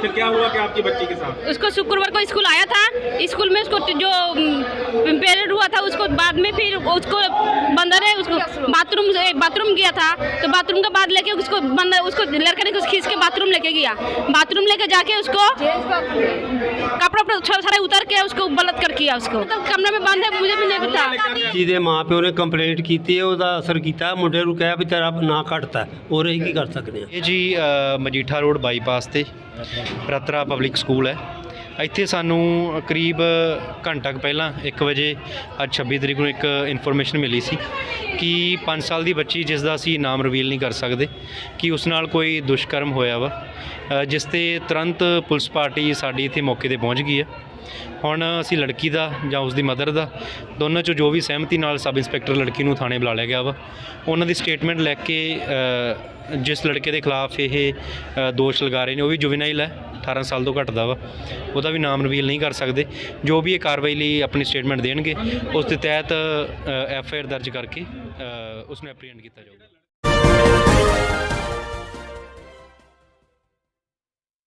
फिर क्या हुआ कि आपकी बच्ची के साथ उसको शुक्रवार को स्कूल आया था स्कूल में उसको जो पीरियड हुआ था उसको बाद में फिर उसको बंदर है उसको बाथरूम बाथरूम गया था तो बाथरूम के बाद लेके उसको बंदर उसको लड़के ने उसको खींच के बाथरूम लेके गया बाथरूम लेके जाके उसको कपड़ा उपड़ा सारा सारा उतर के उसको बलात्कार किया उसको तो कमरे में बंद है मुझे भी नहीं पता ਜਿਹਦੇ ਮਾਪਿਓ ਨੇ ਕੰਪਲੇਂਟ ਕੀਤੀ ਹੈ ਉਹਦਾ ਅਸਰ ਕੀਤਾ ਮੁੰਡੇ ਨੂੰ ਕਿਹਾ ਵੀ ਤੇਰਾ ਨਾਂ ਘਟਦਾ ਔਰ ਅਸੀਂ ਕੀ ਕਰ ਸਕਦੇ ਹਾਂ ਇਹ ਜੀ ਅ, ਮਜੀਠਾ ਰੋਡ ਬਾਈਪਾਸ ਤੇ ਰਤਰਾ ਪਬਲਿਕ ਸਕੂਲ ਹੈ ਇੱਥੇ ਸਾਨੂੰ ਕਰੀਬ ਘੰਟਾ ਕੁ ਪਹਿਲਾਂ 1 ਵਜੇ ਅੱਜ 26 ਤਰੀਕ ਨੂੰ ਇੱਕ ਇਨਫੋਰਮੇਸ਼ਨ ਮਿਲੀ ਸੀ ਕਿ 5 ਸਾਲ ਦੀ ਬੱਚੀ ਜਿਸ ਦਾ ਅਸੀਂ ਨਾਮ ਰਿਵੀਲ ਨਹੀਂ ਕਰ ਸਕਦੇ, ਕਿ ਉਸ ਨਾਲ ਕੋਈ ਦੁਸ਼ਕਰਮ ਹੋਇਆ ਵਾ ਜਿਸ ਤੇ ਤੁਰੰਤ ਪੁਲਿਸ ਪਾਰਟੀ ਸਾਡੀ ਇੱਥੇ ਮੌਕੇ ਤੇ ਪਹੁੰਚ ਗਈ ਹੈ। ਹੁਣ ਅਸੀਂ ਲੜਕੀ ਦਾ ਜਾਂ ਉਸ ਦੀ ਮਦਰ ਦਾ, ਦੋਨਾਂ ਚੋਂ ਜੋ ਵੀ ਸਹਿਮਤੀ ਨਾਲ ਸਬ ਇੰਸਪੈਕਟਰ ਲੜਕੀ ਨੂੰ ਥਾਣੇ ਬੁਲਾ ਲਿਆ ਗਿਆ ਵਾ, ਉਹਨਾਂ ਦੀ ਸਟੇਟਮੈਂਟ ਲੈ ਕੇ ਜਿਸ ਲੜਕੇ ਦੇ ਖਿਲਾਫ ਇਹ ਦੋਸ਼ ਲਗਾ ਰਹੇ ਨੇ, ਉਹ ਵੀ ਜੁਵੈਨਾਈਲ ਹੈ। 18 ਸਾਲ ਤੋਂ ਘੱਟਦਾ ਵਾ, ਉਹਦਾ ਵੀ ਨਾਮ ਰਿਵੀਲ ਨਹੀਂ ਕਰ ਸਕਦੇ। ਜੋ ਵੀ ਇਹ ਕਾਰਵਾਈ ਲਈ ਆਪਣੀ ਸਟੇਟਮੈਂਟ ਦੇਣਗੇ, ਉਸ ਦੇ ਤਹਿਤ ਐਫ ਆਈ ਆਰ ਦਰਜ ਕਰਕੇ ਉਸ ਨੂੰ ਐਪਰੀਹੈਂਡ ਕੀਤਾ ਜਾਊਗਾ।